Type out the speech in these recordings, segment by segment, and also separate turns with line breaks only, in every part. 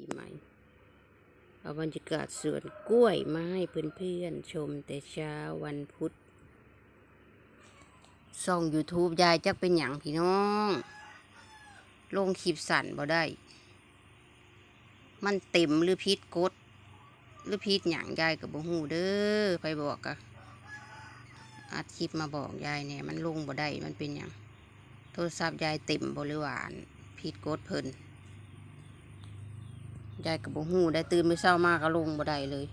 ปีใหม่ เอาบรรยากาศสวนกล้วยมาให้เพื่อนๆ ชมแต่เช้าวันพุธส่อง YouTube ยายจักเป็นอย่างพี่น้อง ลงคลิปสั่นบ่ได้ มันเต็มหรือพิษกด หรือพิษหยังยายกับบ่ฮู้เด้อไปบอกกะอัดคลิปมาบอกยายเนี่ยมันลงบ่ได้มันเป็นหยังโทรศัพท์ยายเต็มบรือหวาอันพิษกดเพิ่น ยายกับบ่ฮู้ได้ตื่นไม่เช้ามากก็ลงบ่ได้เลย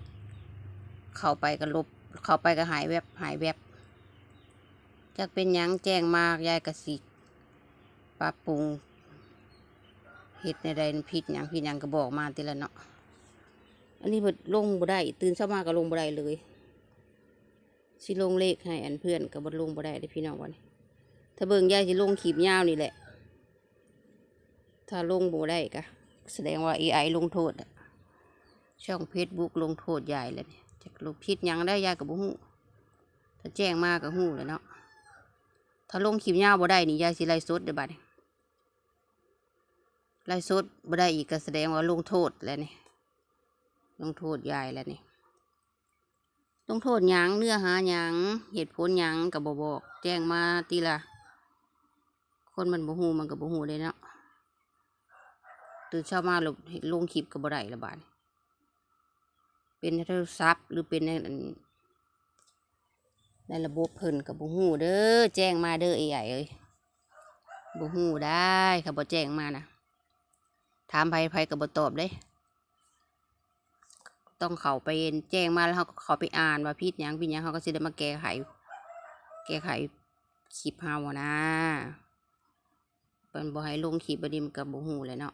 เข้าไปก็ลบ เข้าไปก็หายแวบหายแวบจักเป็นยังแจ้งมากยายก็สิปรับปรุงเฮ็ดในใดผิดยังผิดยังก็บอกมาทีละเนาะอันนี้เพิ่นลงบ่ได้ ตื่นเช้ามาก็ลงบ่ได้เลยสิลงเลขให้อันเพื่อนก็บ่ลงบ่ได้เด้อพี่น้องวันถ้าเบิ่งยายสิลงขีบยาวนี่แหละ ถ้าลงบ่ได้ก็ แสดงว่า AI ลงโทษ ช่องเฟซบุ๊กลงโทษยายแล้วเนี่ยจากลูกพิษยังได้ยายกับบุหูถ้าแจ้งมาก็หูเลยเนาะถ้าลงคลิปยาวบ่ได้นี่ยายสิไล่สดเดี๋ยวบัดไล่สดบ่ได้อีกก็แสดงว่าลงโทษแล้วนี่ลงโทษยายแล้วนี่ลงโทษยังเนื้อหายังเหตุผลยังก็บ่บอก แจ้งมาทีละคนมันบ่ฮู้มันก็บ่ฮู้เลยเนาะ ตื่นเช้ามาลงลงคลิปกับ่ได้ละบาดเป็นโทรศัพท์หรือเป็นในในระบบเพิ่นกับบ่ฮู้เด้อแจ้งมาเด้อไอ้ใหญ่เอ้ยบ่ฮู้ได้ค่ะบ่แจ้งมานะถามไผไผก็บ่ตอบเด้ต้องเขาไปแจ้งมาแล้วเขาก็เขาไปอ่านว่าผิดหยังผิดหยังเขาก็สิได้มาแก้ไข แก้ไขคลิปเฮานะเพิ่นบ่ให้ลงคลิปบดีมันก็บ่ฮู้เลยเนาะ